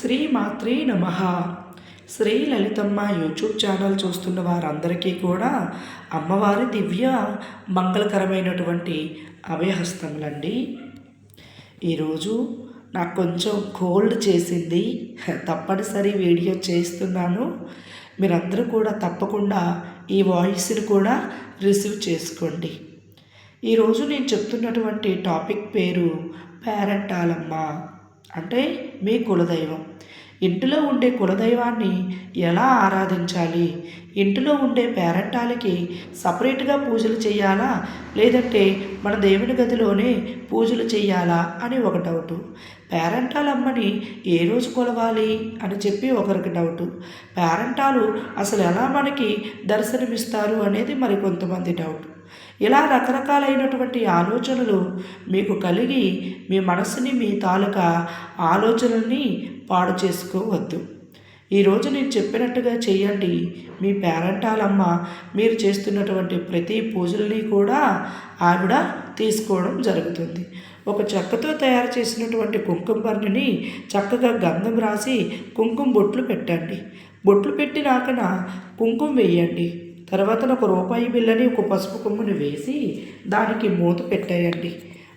శ్రీ మాత్రే నమ. Shri Lalithamma YouTube channel చూస్తున్న వారందరికీ కూడా అమ్మవారి దివ్య మంగళకరమైనటువంటి అభయహస్తములండి. ఈరోజు నాకు కొంచెం కోల్డ్ చేసింది. తప్పనిసరి వీడియో చేస్తున్నాను. మీరందరూ కూడా తప్పకుండా ఈ వాయిస్ని కూడా రిసీవ్ చేసుకోండి. ఈరోజు నేను చెప్తున్నటువంటి టాపిక్ పేరు పేరెంటాలమ్మ. అంటే మీ కులదైవం. ఇంటిలో ఉండే కులదైవాన్ని ఎలా ఆరాధించాలి? ఇంటిలో ఉండే పేరంటాలకి సపరేట్గా పూజలు చేయాలా లేదంటే మన దేవుని గదిలోనే పూజలు చేయాలా అని ఒక డౌటు. పేరంటాలమ్మని ఏ రోజు కొలవాలి? అని చెప్పి ఒకరికి డౌటు. పేరంటాలు అసలు ఎలా మనకి దర్శనమిస్తారు అనేది మరి కొంతమంది డౌట్. ఇలా రకరకాలైనటువంటి ఆలోచనలు మీకు కలిగి మీ మనసుని మీ తాలూకా ఆలోచనల్ని పాడు చేసుకోవద్దు. ఈరోజు నేను చెప్పినట్టుగా చేయండి మీ పేరంటాలమ్మ మీరు చేస్తున్నటువంటి ప్రతి పూజల్ని కూడా ఆవిడ తీసుకోవడం జరుగుతుంది. ఒక చెక్కతో తయారు చేసినటువంటి కుంకుమ బర్ణిని చక్కగా గంధం రాసి కుంకుమ బొట్లు పెట్టండి. బొట్లు పెట్టినాకన కుంకుమ వేయండి. తర్వాత ఒక రూపాయి బిల్లని ఒక పసుపు కొమ్ముని వేసి దానికి మూత పెట్టేయండి.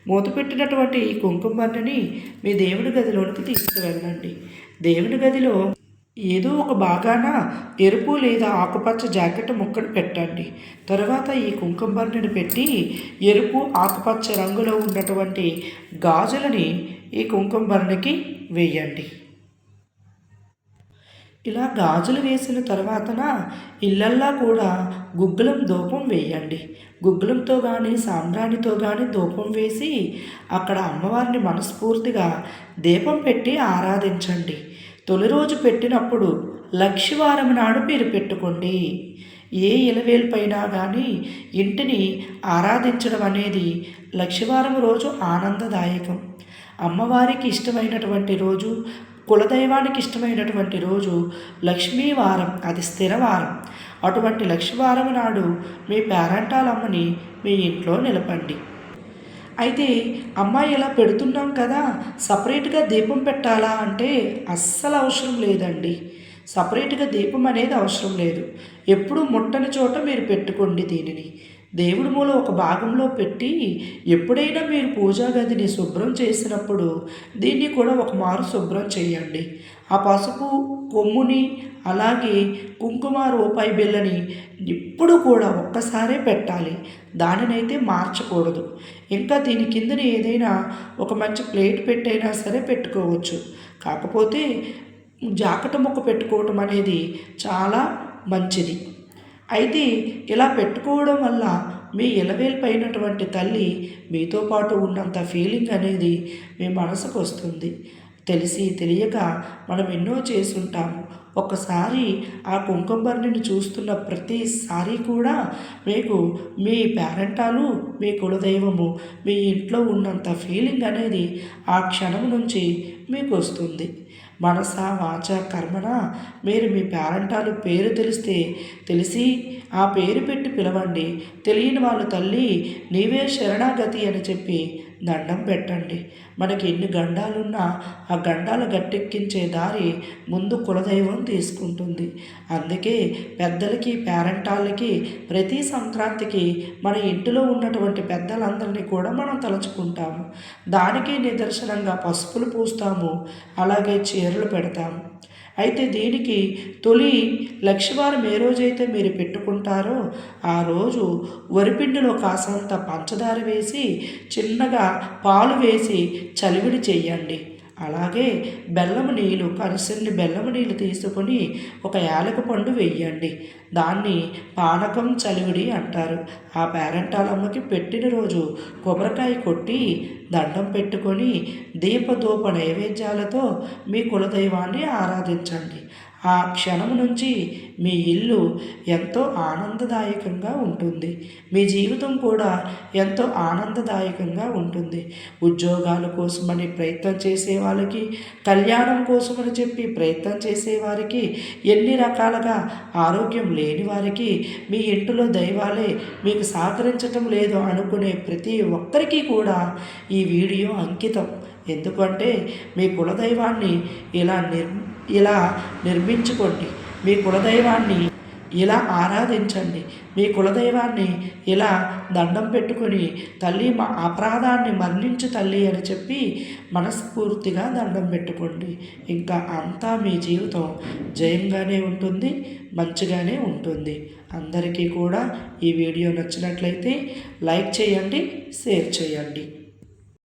మూతపెట్టినటువంటి ఈ కుంకుమ మీ దేవుని గదిలోనికి తీసుకువెళ్ళండి. దేవుని గదిలో ఏదో ఒక భాగాన ఎరుపు లేదా ఆకుపచ్చ జాకెట్ ముక్కను పెట్టండి. తర్వాత ఈ కుంకుమర్ణిని పెట్టి ఎరుపు ఆకుపచ్చ రంగులో ఉన్నటువంటి గాజులని ఈ కుంకుమ బర్ణికి వేయండి. ఇలా గాజులు వేసిన తర్వాతన ఇళ్ళల్లా కూడా గుగ్గులం ధూపం వేయండి. గుగ్గులంతో కానీ సాంబ్రాణితో కానీ ధూపం వేసి అక్కడ అమ్మవారిని మనస్ఫూర్తిగా దీపం పెట్టి ఆరాధించండి. తొలి రోజు పెట్టినప్పుడు లక్షివారం నాడు మీరు పెట్టుకోండి. ఏ ఇలవేలుపైనా కానీ ఇంటిని ఆరాధించడం అనేది లక్షివారం రోజు ఆనందదాయకం. అమ్మవారికి ఇష్టమైనటువంటి రోజు కులదైవానికి ఇష్టమైనటువంటి రోజు లక్ష్మీవారం అది స్థిరవారం అటువంటి లక్ష్మీవారం నాడు మీ పేరంటాలమ్మని మీ ఇంట్లో నిలపండి. అయితే అమ్మాయి ఇలా పెడుతున్నాం కదా సపరేట్గా దీపం పెట్టాలా అంటే అస్సలు అవసరం లేదండి. సపరేట్గా దీపం అనేది అవసరం లేదు. ఎప్పుడు ముట్టని చోట మీరు పెట్టుకోండి దీనిని. దేవుడి మూల ఒక భాగంలో పెట్టి ఎప్పుడైనా మీరు పూజా గదిని శుభ్రం చేసినప్పుడు దీన్ని కూడా ఒక మారు శుభ్రం చేయండి. ఆ పసుపు కొమ్ముని అలాగే కుంకుమ రూపాయి బిళ్ళని ఇప్పుడు కూడా ఒక్కసారే పెట్టాలి. దానినైతే మార్చకూడదు. ఇంకా దీని కిందన ఏదైనా ఒక మంచి ప్లేట్ పెట్టైనా సరే పెట్టుకోవచ్చు. కాకపోతే జాకెట్ ముక్క పెట్టుకోవటం అనేది చాలా మంచిది. అయితే ఇలా పెట్టుకోవడం వల్ల మీ ఇలవేలిపోయినటువంటి తల్లి మీతో పాటు ఉన్నంత ఫీలింగ్ అనేది మీ మనసుకు వస్తుంది. తెలిసి తెలియక మనం ఎన్నో చేసుంటాము ఒకసారి ఆ కుంకుమర్ణిని చూస్తున్న ప్రతిసారి కూడా మీకు మీ పేరెంటాలు మీ కులదైవము మీ ఇంట్లో ఉన్నంత ఫీలింగ్ అనేది ఆ క్షణం నుంచి మీకు వస్తుంది. మనస వాచ కర్మన మీరు మీ పేరెంటాలు పేరు తెలిస్తే తెలిసి ఆ పేరు పెట్టి పిలవండి. తెలియని వాళ్ళు తల్లి నీవే శరణాగతి అని చెప్పి దండం పెట్టండి. మనకి ఎన్ని గండాలున్నా ఆ గండాలు గట్టెక్కించే దారి ముందు కులదైవం తీసుకుంటుంది. అందుకే పెద్దలకి పేరెంటాళ్ళకి ప్రతి సంక్రాంతికి మన ఇంటిలో ఉన్నటువంటి పెద్దలందరినీ కూడా మనం తలుచుకుంటాము. దానికి నిదర్శనంగా పసుపులు పూస్తాము అలాగే చీరలు పెడతాము. అయితే దీనికి తొలి లక్షవారం ఏ రోజైతే మీరు పెట్టుకుంటారో ఆ రోజు వరిపిండిలో కాసంత పంచదార వేసి చిన్నగా పాలు వేసి చలివిడి చేయండి. అలాగే బెల్లము నీళ్ళు కరిసెల్లి బెల్లము నీళ్ళు తీసుకొని ఒక యాలక పండు వేయండి. దాన్ని పానకం చలివిడి అంటారు. ఆ పేరంటాలమ్మకి పెట్టిన రోజు కొబ్బరికాయ కొట్టి దండం పెట్టుకొని దీపధూప నైవేద్యాలతో మీ కులదైవాన్ని ఆరాధించండి. ఆ క్షణం నుంచి మీ ఇల్లు ఎంతో ఆనందదాయకంగా ఉంటుంది. మీ జీవితం కూడా ఎంతో ఆనందదాయకంగా ఉంటుంది. ఉద్యోగాల కోసమని ప్రయత్నం చేసే వాళ్ళకి కళ్యాణం కోసమని చెప్పి ప్రయత్నం చేసేవారికి ఎన్ని రకాలుగా ఆరోగ్యం లేని వారికి మీ ఇంటిలో దైవాలే మీకు సహకరించటం లేదు అనుకునే ప్రతి ఒక్కరికి కూడా ఈ వీడియో అంకితం. ఎందుకంటే మీ కులదైవాన్ని ఇలా నిర్ ఇలా నిర్మించుకోండి. మీ కులదైవాన్ని ఇలా ఆరాధించండి. మీ కులదైవాన్ని ఇలా దండం పెట్టుకొని తల్లి మా అపరాధాన్ని మరణించు తల్లి అని చెప్పి మనస్ఫూర్తిగా దండం పెట్టుకోండి. ఇంకా అంతా మీ జీవితం జయంగానే ఉంటుంది మంచిగానే ఉంటుంది. అందరికీ కూడా ఈ వీడియో నచ్చినట్లయితే లైక్ చేయండి షేర్ చేయండి.